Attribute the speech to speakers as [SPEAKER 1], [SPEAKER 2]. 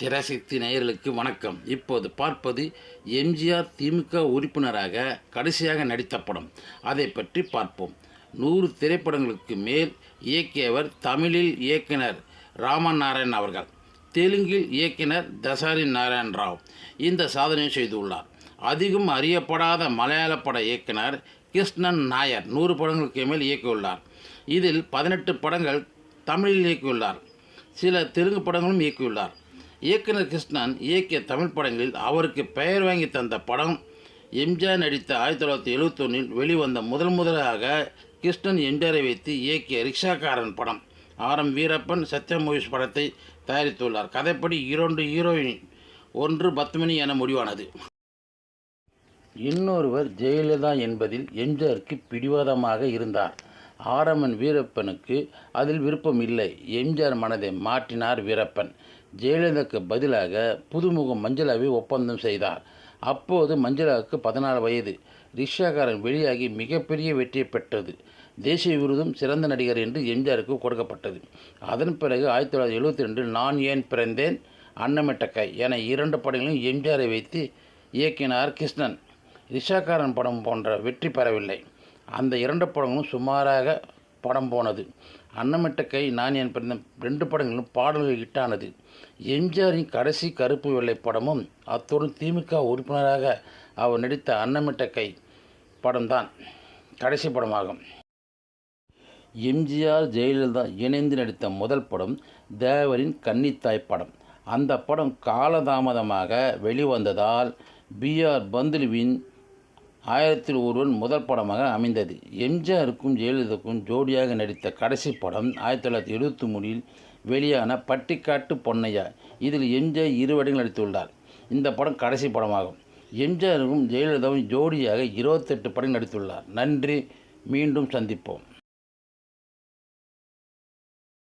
[SPEAKER 1] திரசக்தி நேயர்களுக்கு வணக்கம். இப்போது பார்ப்பது எம்ஜிஆர் திமுக உறுப்பினராக கடைசியாக நடித்த படம். அதை பற்றி பார்ப்போம். நூறு திரைப்படங்களுக்கு மேல் இயக்கியவர் தமிழில் இயக்குனர் ராமநாராயண் அவர்கள் தெலுங்கில் இயக்குனர் தசாரி நாராயண் ராவ். இந்த சாதனையை செய்துள்ளார். அதிகம் அறியப்படாத மலையாள பட இயக்குனர் கிருஷ்ணன் நாயர் நூறு படங்களுக்கு மேல் இயக்கியுள்ளார். இதில் பதினெட்டு படங்கள் தமிழில் இயக்கியுள்ளார். சில தெலுங்கு படங்களும் இயக்கியுள்ளார். இயக்குனர் கிருஷ்ணன் இயக்கிய தமிழ் படங்களில் அவருக்கு பெயர் வாங்கி தந்த படம் எம்ஜிஆர் நடித்த ஆயிரத்தி தொள்ளாயிரத்தி எழுபத்தொன்னில் வெளிவந்த முதல் முதலாக கிருஷ்ணன் எம்ஜிஆரை வைத்து இயக்கிய ரிக்ஷாக்காரன் படம். R M Veerappan Sathya movies படத்தை தயாரித்துள்ளார். கதைப்படி இரண்டு ஹீரோயின் ஒன்று பத்மினி என முடிவானது. இன்னொருவர் ஜெயலலிதா என்பதில் எம்ஜிஆருக்கு பிடிவாதமாக இருந்தார். ஆரம்பன் வீரப்பனுக்கு அதில் விருப்பம் இல்லை. எம்ஜிஆர் மனதை மாற்றினார் வீரப்பன். ஜெயலலிதாவுக்கு பதிலாக புதுமுகம் மஞ்சளாவை ஒப்பந்தம் செய்தார். அப்போது மஞ்சளாவுக்கு பதினாலு வயது. ரிக்ஷாக்காரன் வெளியாகி மிகப்பெரிய வெற்றியை பெற்றது. தேசிய விருதும் சிறந்த நடிகர் என்று எம்ஜிஆருக்கு கொடுக்கப்பட்டது. அதன் பிறகு ஆயிரத்தி தொள்ளாயிரத்தி எழுபத்தி ரெண்டில் நான் ஏன் பிறந்தேன்? அன்னமிட்டக்கை என இரண்டு படங்களையும் எம்ஜிஆரை வைத்து இயக்கினார் கிருஷ்ணன். ரிஷாக்காரன் படம் போன்ற வெற்றி பெறவில்லை. அந்த இரண்டு படங்களும் சுமாராக படம் போனது. அன்னமிட்ட கை நான் என் பிறந்த ரெண்டு படங்களும் பாடல்கள் ஹிட்டானது. எம்ஜிஆரின் கடைசி கருப்பு வெள்ளை படமும் அத்துடன் திமுக உறுப்பினராக அவர் நடித்த அன்னமிட்ட கை படம்தான் கடைசி படமாகும். எம்ஜிஆர் ஜெயலலிதா இணைந்து நடித்த முதல் படம் தேவரின் கன்னித்தாய் படம். அந்த படம் காலதாமதமாக வெளிவந்ததால் பிஆர் பந்துலுவின் ஆயிரத்தில் ஒருவன் முதல் படமாக அமைந்தது. எம்ஜிஆருக்கும் ஜெயலலிதாவுக்கும் ஜோடியாக நடித்த கடைசி படம் ஆயிரத்தி தொள்ளாயிரத்தி எழுபத்தி மூணில் வெளியான பட்டிக்காட்டு பொன்னையா. இதில் எம்ஜிஆர் இருவடைகள் நடித்துள்ளார். இந்த படம் கடைசி படமாகும். எம்ஜிஆருக்கும் ஜெயலலிதாவும் ஜோடியாக இருபத்தெட்டு படம் நடித்துள்ளார். நன்றி. மீண்டும் சந்திப்போம்.